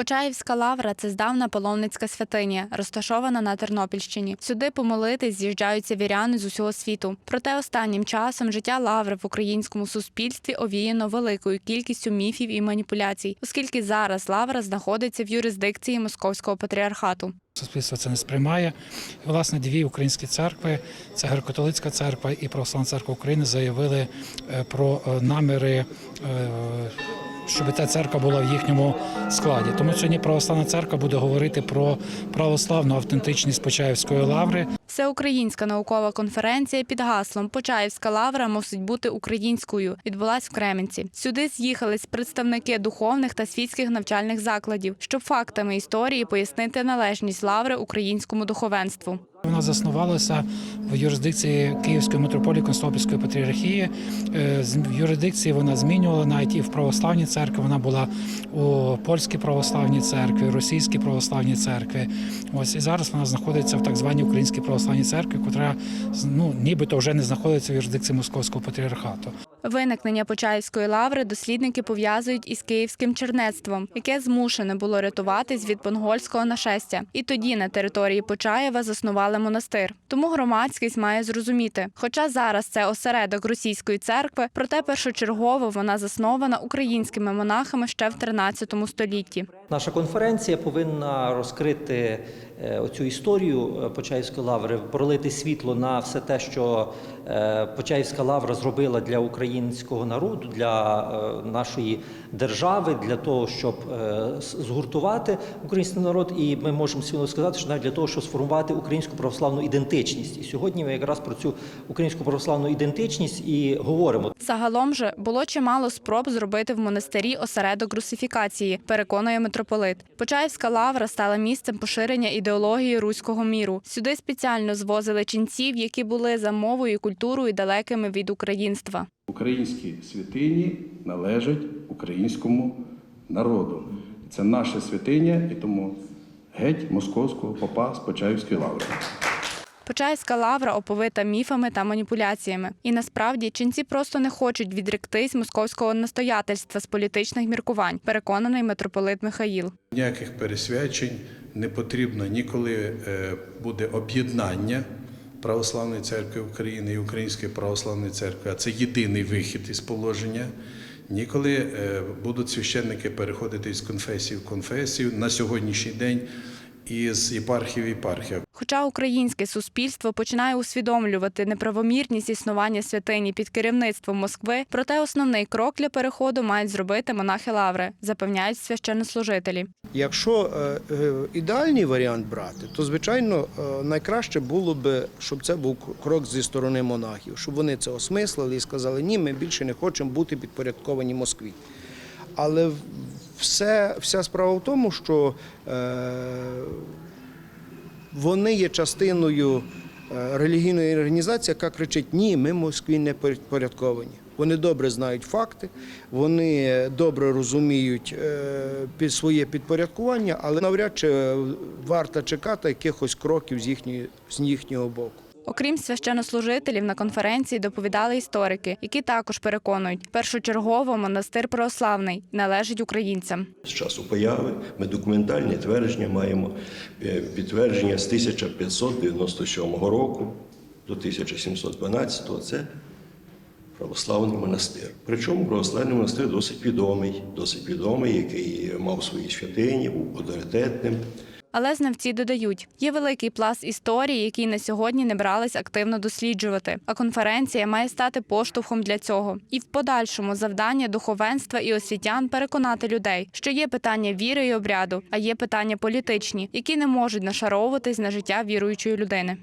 Почаївська лавра це здавна паломницька святиня, розташована на Тернопільщині. Сюди помолитись з'їжджаються віряни з усього світу. Проте останнім часом життя лаври в українському суспільстві овіяно великою кількістю міфів і маніпуляцій, оскільки зараз лавра знаходиться в юрисдикції Московського патріархату. Суспільство це не сприймає. Власне, дві українські церкви, це Греко-католицька церква і Православна церква України, заявили е, про е, наміри, е, щоб ця церква була в їхньому складі. Тому сьогодні Православна церква буде говорити про православну автентичність Почаївської лаври. Всеукраїнська наукова конференція під гаслом Почаївська лавра мусить бути українською відбулась в Кременці. Сюди з'їхались представники духовних та світських навчальних закладів, щоб фактами історії пояснити належність лаври українському духовенству. Вона заснувалася в юрисдикції Київської митрополії Константинопольської патріархії. Е, В юрисдикції вона змінювала навіть і в православній церкві. Вона була у польській православній церкві, російській православній церкві. Ось і зараз вона знаходиться в так званій українській православній церкві, яка ну нібито вже не знаходиться в юрисдикції Московського патріархату. Виникнення Почаївської лаври дослідники пов'язують із київським чернецтвом, яке змушене було рятуватись від монгольського нашестя. І тоді на території Почаєва заснували монастир. Тому громадськість має зрозуміти, хоча зараз це осередок російської церкви, проте першочергово вона заснована українськими монахами ще в 13 столітті. Наша конференція повинна розкрити оцю історію е, Почаївської лаври, пролити світло на все те, що е, Почаївська лавра зробила для українського народу, для е, нашої держави, для того, щоб е, згуртувати український народ. І ми можемо сміло сказати, що навіть для того, щоб сформувати українську православну ідентичність. І сьогодні ми якраз про цю українську православну ідентичність і говоримо. Загалом же було чимало спроб зробити в монастирі осередок русифікації, переконує митрополит. Почаївська лавра стала місцем поширення ідеології руського міру. Сюди спеціально звозили ченців, які були за мовою і культурою далекими від українства. Українські святині належать українському народу. Це наше святиня, і тому геть московського попа з Почаївської лаври. Почаївська лавра оповита міфами та маніпуляціями. І насправді ченці просто не хочуть відректись московського настоятельства з політичних міркувань, переконаний митрополит Михаїл. Ніяких пересвячень не потрібно ніколи е, буде об'єднання Православної церкви України і Української православної церкви, а це єдиний вихід із положення. Ніколи е, будуть священники переходити із конфесії в конфесію на сьогоднішній день із єпархії в єпархію. Хоча українське суспільство починає усвідомлювати неправомірність існування святині під керівництвом Москви, проте основний крок для переходу мають зробити монахи лаври, запевняють священнослужителі. Якщо е, е, ідеальний варіант брати, то звичайно е, найкраще було б, щоб це був крок зі сторони монахів, щоб вони це осмислили і сказали, ні, ми більше не хочемо бути підпорядковані Москві. Але все, вся справа в тому, що е, вони є частиною е, релігійної організації, яка кричить: Ні, ми Москві не порядковані. Вони добре знають факти, вони добре розуміють е, своє підпорядкування, але навряд чи варто чекати якихось кроків з їхнього боку. Окрім священнослужителів, на конференції доповідали історики, які також переконують, першочергово монастир православний належить українцям. З часу появи ми документальні твердження маємо е, підтвердження з 1597 року до 1712 це православний монастир. Причому православний монастир досить відомий, досить відомий, який мав свої святині, був авторитетним. Але знавці додають, є великий пласт історії, який на сьогодні не брались активно досліджувати. А конференція має стати поштовхом для цього. І в подальшому завдання духовенства і освітян переконати людей, що є питання віри і обряду, а є питання політичні, які не можуть нашаровуватись на життя віруючої людини.